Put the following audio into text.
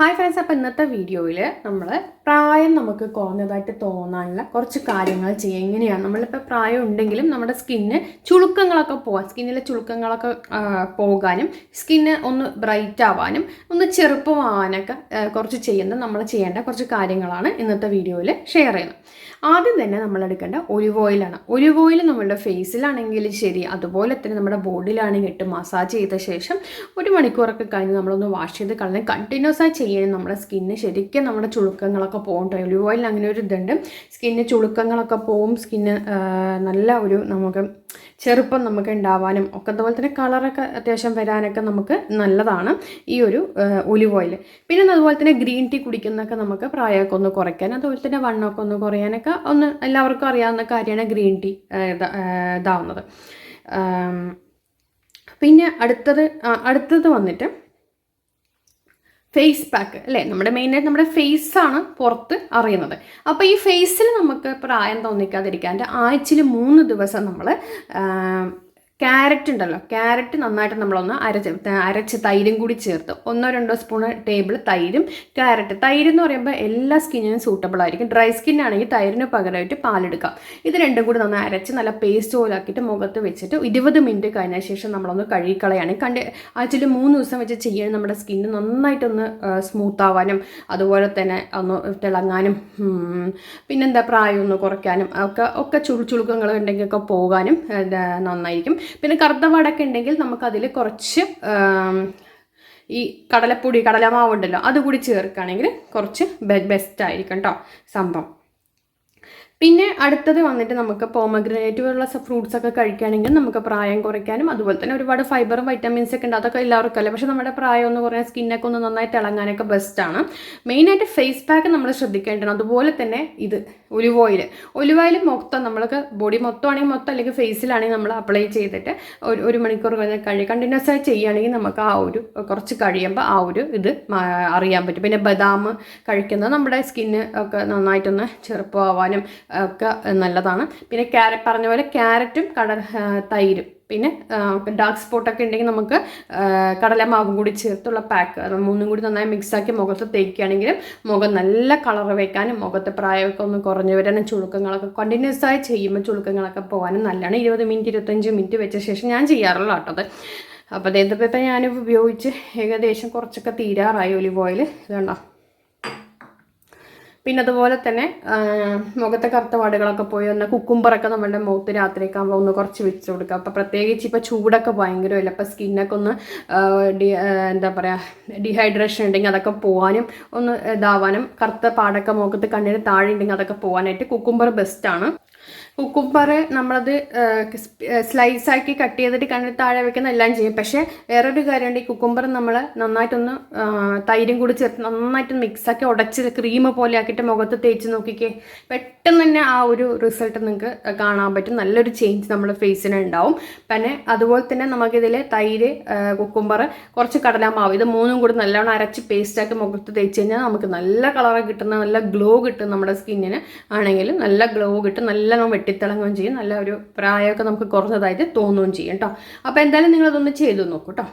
Hi friends അപ്പോൾ ഇന്നത്തെ വീഡിയോയിൽ നമ്മൾ പ്രായം നമുക്ക് കുറഞ്ഞതായിട്ട് തോന്നാനുള്ള കുറച്ച് കാര്യങ്ങൾ ചെയ്യുക എങ്ങനെയാണ്? നമ്മളിപ്പോൾ പ്രായം ഉണ്ടെങ്കിലും നമ്മുടെ സ്കിന്ന് ചുളുക്കങ്ങളൊക്കെ പോകാൻ സ്കിന്നിലെ ചുളുക്കങ്ങളൊക്കെ പോകാനും സ്കിന്ന് ഒന്ന് ബ്രൈറ്റ് ആവാനും ഒന്ന് ചെറുപ്പമാവാനൊക്കെ കുറച്ച് ചെയ്യുന്ന നമ്മൾ ചെയ്യേണ്ട കുറച്ച് കാര്യങ്ങളാണ് ഇന്നത്തെ വീഡിയോയിൽ ഷെയർ ചെയ്യുന്നത്. ആദ്യം തന്നെ നമ്മൾ എടുക്കേണ്ട ഒലിവ് ഓയിലാണ് ഒലിവ് ഓയിൽ നമ്മളുടെ ഫേസിലാണെങ്കിലും ശരി അതുപോലെ തന്നെ നമ്മുടെ ബോഡിയിലാണെങ്കിൽ ഇട്ട് മസാജ് ചെയ്ത ശേഷം ഒരു മണിക്കൂറൊക്കെ കഴിഞ്ഞ് നമ്മളൊന്ന് വാഷ് ചെയ്ത് കളഞ്ഞ് കണ്ടിന്യൂസ് ആയി ചെയ്യാൻ നമ്മുടെ സ്കിന്ന് ശരിക്കും നമ്മുടെ ചുളുക്കങ്ങളൊക്കെ പോകും ഒലിവ് ഓയിൽ അങ്ങനെ ഒരു ഇതുണ്ട്. സ്കിന്ന് ചുളുക്കങ്ങളൊക്കെ പോവും. സ്കിന്ന് നല്ല ഒരു നമുക്ക് ചെറുപ്പം നമുക്ക് ഉണ്ടാവാനും ഒക്കെ അതുപോലെ തന്നെ കളറൊക്കെ അത്യാവശ്യം വരാനൊക്കെ നമുക്ക് നല്ലതാണ് ഈ ഒരു ഒലിവ് ഓയിൽ പിന്നെ അതുപോലെ തന്നെ ഗ്രീൻ ടീ കുടിക്കുന്നൊക്കെ നമുക്ക് പ്രായമൊക്കെ ഒന്ന് കുറയ്ക്കാൻ അതുപോലെ തന്നെ വണ്ണമൊക്കെ ഒന്ന് കുറയാനൊക്കെ ഒന്ന് എല്ലാവർക്കും അറിയാവുന്ന കാര്യമാണ് ഗ്രീൻ ടീ ഇതാവുന്നത്. പിന്നെ അടുത്തത് അടുത്തത് വന്നിട്ട് ഫേസ് പാക്ക് അല്ലേ? നമ്മുടെ മെയിനായിട്ട് നമ്മുടെ ഫേസ് ആണ് പുറത്ത് അറിയുന്നത്. അപ്പോൾ ഈ ഫേസിൽ നമുക്ക് പ്രായം തോന്നിക്കാതിരിക്കാൻ ആഴ്ചയിൽ മൂന്ന് ദിവസം നമ്മൾ ക്യാരറ്റ് ഉണ്ടല്ലോ. ക്യാരറ്റ് നന്നായിട്ട് നമ്മളൊന്ന് അരച്ച് അരച്ച് തൈരും കൂടി ചേർത്ത്. ഒന്നോ രണ്ടോ സ്പൂൺ ടേബിൾ തൈരും ക്യാരറ്റ് തൈര് എന്ന് പറയുമ്പോൾ എല്ലാ സ്കിന്നിനും സൂട്ടബിൾ ആയിരിക്കും. ഡ്രൈ സ്കിൻ ആണെങ്കിൽ തൈരിന് പകരമായിട്ട് പാലെടുക്കാം. ഇത് രണ്ടും കൂടി നന്നായി അരച്ച് നല്ല പേസ്റ്റ് പോലാക്കിയിട്ട് മുഖത്ത് വെച്ചിട്ട് ഇരുപത് മിനിറ്റ് കഴിഞ്ഞ ശേഷം നമ്മളൊന്ന് കഴുകിക്കളയാണ്. കണ്ട് ആഴ്ചയിൽ മൂന്ന് ദിവസം വെച്ച് ചെയ്യാൻ നമ്മുടെ സ്കിന്ന് നന്നായിട്ടൊന്ന് സ്മൂത്ത് ആവാനും അതുപോലെ തന്നെ ഒന്ന് തിളങ്ങാനും പിന്നെന്താ പ്രായം ഒന്ന് കുറയ്ക്കാനും ഒക്കെ ഒക്കെ ചുളു ചുളുക്കങ്ങൾ ഉണ്ടെങ്കിൽ ഒക്കെ പോകാനും നന്നായിരിക്കും. പിന്നെ കറുത്ത വടക്ക ഉണ്ടെങ്കിൽ നമുക്കതിൽ കുറച്ച് ഈ കടലപ്പൊടി കടലമാവുണ്ടല്ലോ അതുകൂടി ചേർക്കുകയാണെങ്കിൽ കുറച്ച് ബെസ്റ്റ് ആയിരിക്കും കേട്ടോ സംഭവം. പിന്നെ അടുത്തത് വന്നിട്ട് നമുക്ക് പോമഗ്രനേറ്റ് പോലുള്ള ഫ്രൂട്ട്സ് ഒക്കെ കഴിക്കുകയാണെങ്കിൽ നമുക്ക് പ്രായം കുറയ്ക്കാനും അതുപോലെ തന്നെ ഒരുപാട് ഫൈബറും വൈറ്റമിൻസ് ഒക്കെ ഉണ്ട്. അതൊക്കെ എല്ലാവർക്കും അല്ലേ? പക്ഷേ നമ്മുടെ പ്രായം ഒന്ന് കുറയാൻ സ്കിന്നൊക്കെ ഒന്ന് നന്നായി തിളങ്ങാനൊക്കെ ബെസ്റ്റാണ് മെയിനായിട്ട് ഫേസ് പാക്ക് നമ്മൾ ശ്രദ്ധിക്കേണ്ടതാണ്. അതുപോലെ തന്നെ ഇത് ഒലിവ് ഓയിൽ ഒലിവ് ഓയിൽ മൊത്തം നമ്മൾക്ക് ബോഡി മൊത്തം ആണെങ്കിൽ മൊത്തം അല്ലെങ്കിൽ ഫേസിലാണെങ്കിൽ നമ്മൾ അപ്ലൈ ചെയ്തിട്ട് ഒരു ഒരു മണിക്കൂർ കഴിയും കണ്ടിന്യൂസ് ആയി ചെയ്യുകയാണെങ്കിൽ നമുക്ക് ആ ഒരു കുറച്ച് കഴിയുമ്പോൾ ആ ഒരു ഇത് അറിയാൻ പറ്റും. പിന്നെ ബദാം കഴിക്കുന്നത് നമ്മുടെ സ്കിന്ന് ഒക്കെ നന്നായിട്ടൊന്ന് ചെറുപ്പമാവാനും ഒക്കെ നല്ലതാണ്. പിന്നെ ക്യാരറ്റ് പറഞ്ഞ പോലെ ക്യാരറ്റും കട തൈരും. പിന്നെ ഡാർക്ക് സ്പോട്ടൊക്കെ ഉണ്ടെങ്കിൽ നമുക്ക് കടല കടലമാവും കൂടി ചേർത്തുള്ള പാക്ക് മൂന്നും കൂടി നന്നായി മിക്സാക്കി മുഖത്ത് തേക്കുകയാണെങ്കിലും മുഖം നല്ല കളർ വയ്ക്കാനും മുഖത്തെ പ്രായമൊക്കെ ഒന്ന് കുറഞ്ഞു വരാനും ചുളുക്കങ്ങളൊക്കെ കണ്ടിന്യൂസ് ആയി ചെയ്യുമ്പോൾ ചുളുക്കങ്ങളൊക്കെ പോകാനും നല്ലതാണ്. ഇരുപത് മിനിറ്റ് ഇരുപത്തഞ്ച് മിനിറ്റ് വെച്ച ശേഷം ഞാൻ ചെയ്യാറുള്ള കേട്ടോ അപ്പോൾ അതേതിപ്പോൾ ഇപ്പം ഞാൻ ഉപയോഗിച്ച് ഏകദേശം കുറച്ചൊക്കെ തീരാറായി ഒലിവ് ഓയിൽ ഇതുണ്ടോ പിന്നെ അതുപോലെ തന്നെ മുഖത്തെ കറുത്ത പാടുകളൊക്കെ പോയി ഒന്ന് കുക്കുംബറൊക്കെ നമ്മളുടെ മുഖത്ത് രാത്രിയൊക്കെ ആകുമ്പോൾ ഒന്ന് കുറച്ച് വെച്ച് കൊടുക്കുക. അപ്പോൾ പ്രത്യേകിച്ച് ഇപ്പോൾ ചൂടൊക്കെ ഭയങ്കരമില്ല? അപ്പോൾ സ്കിന്നൊക്കെ ഒന്ന് ഡി എന്താ പറയുക ഡീഹൈഡ്രേഷൻ ഉണ്ടെങ്കിൽ അതൊക്കെ പോകാനും ഒന്ന് ഇതാവാനും കറുത്ത പാടൊക്കെ മുഖത്ത് കണ്ണിന് താഴെ ഉണ്ടെങ്കിൽ അതൊക്കെ പോകാനായിട്ട് കുക്കുംബർ ബെസ്റ്റാണ് കുക്കുംബർ നമ്മളത് സ്ലൈസ് ആക്കി കട്ട് ചെയ്തിട്ട് കണ്ടിട്ട് താഴെ വെക്കുന്ന എല്ലാം ചെയ്യും. പക്ഷേ വേറൊരു കാര്യമുണ്ട്. ഈ കുക്കുംബർ നമ്മൾ നന്നായിട്ടൊന്ന് തൈരും കൂടി ചേർത്ത് നന്നായിട്ട് മിക്സാക്കി ഉടച്ച് ക്രീം പോലെ ആക്കിയിട്ട് മുഖത്ത് തേച്ച് നോക്കിക്കേ. പെട്ടെന്ന് തന്നെ ആ ഒരു റിസൾട്ട് നിങ്ങൾക്ക് കാണാൻ പറ്റും. നല്ലൊരു ചേഞ്ച് നമ്മുടെ ഫേസിന് ഉണ്ടാവും. പിന്നെ അതുപോലെ തന്നെ നമുക്കിതിൽ തൈര് കുക്കുംബർ കുറച്ച് കടലമാവ് ഇത് മൂന്നും കൂടി നല്ലോണം അരച്ച് പേസ്റ്റാക്കി മുഖത്ത് തേച്ച് കഴിഞ്ഞാൽ നമുക്ക് നല്ല കളറ് കിട്ടുന്ന നല്ല ഗ്ലോ കിട്ടും നമ്മുടെ സ്കിന്നിന്. ആണെങ്കിലും നല്ല ഗ്ലോ കിട്ടും നല്ല വെട്ടിത്തിളങ്ങുകയും ചെയ്യും. നല്ല ഒരു പ്രായമൊക്കെ നമുക്ക് കുറഞ്ഞതായിട്ട് തോന്നുകയും ചെയ്യും കേട്ടോ. അപ്പോൾ എന്തായാലും നിങ്ങളതൊന്ന് ചെയ്തു നോക്കൂ കേട്ടോ.